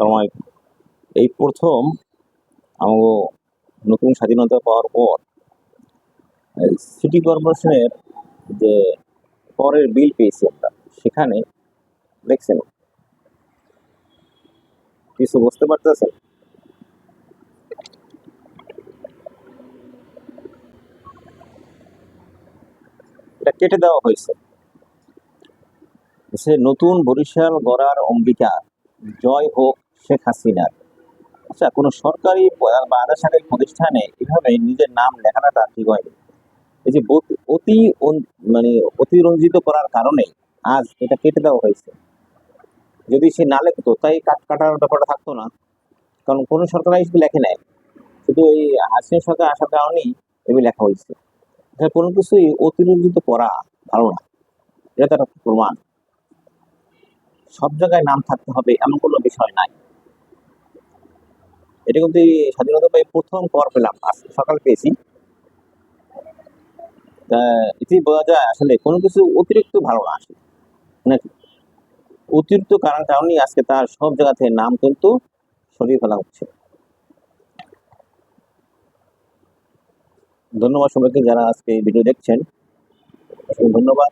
আলাইকুম। এই প্রথম আমাকে নতুন স্বাধীনতা পাওয়ার পর সিটি কর্পোরেশনের যে করের বিল পেয়েছি আমরা, সেখানে দেখছেন? কিছু বুঝতে পারতেছেন? এটা কেটে দেওয়া হয়েছে। সে নতুন বরিশাল গড়ার অম্বিকা, জয় হোক শেখ হাসিনার। আচ্ছা কোনো সরকারি বা আধা প্রতিষ্ঠানে এভাবে নিজের নাম লেখানোটা ঠিক হয়নি। এই যে অতি মানে অতিরঞ্জিত করার কারণে আজ এটা কেটে দেওয়া হয়েছে। যদি সে না লেখতো, তাই কাট কাটার ব্যাপারটা থাকতো না। কারণ কোনো সরকার হিসেবে লেখে নেয় শুধু এই হাসিনা সরকার আসার কারণেই এগুলো লেখা হয়েছে। কোনো কিছুই অতিরঞ্জিত করা ভালো না। এটা তো একটা প্রমাণ। সব জায়গায় নাম থাকতে হবে এমন কোনো বিষয় নাই। এটা কিন্তু স্বাধীনতা পাই প্রথম কর পেলাম সকাল পেয়েছি। এতেই বোঝা যায় আসলে কোনো কিছু অতিরিক্ত ভালো না আসে নাকি? অতিরিক্ত কারণ কারণেই আজকে তার সব জায়গা থেকে নাম কিন্তু সরিয়ে ফেলা হচ্ছে। ধন্যবাদ সবাইকে যারা আজকে এই ভিডিও দেখছেন। ধন্যবাদ।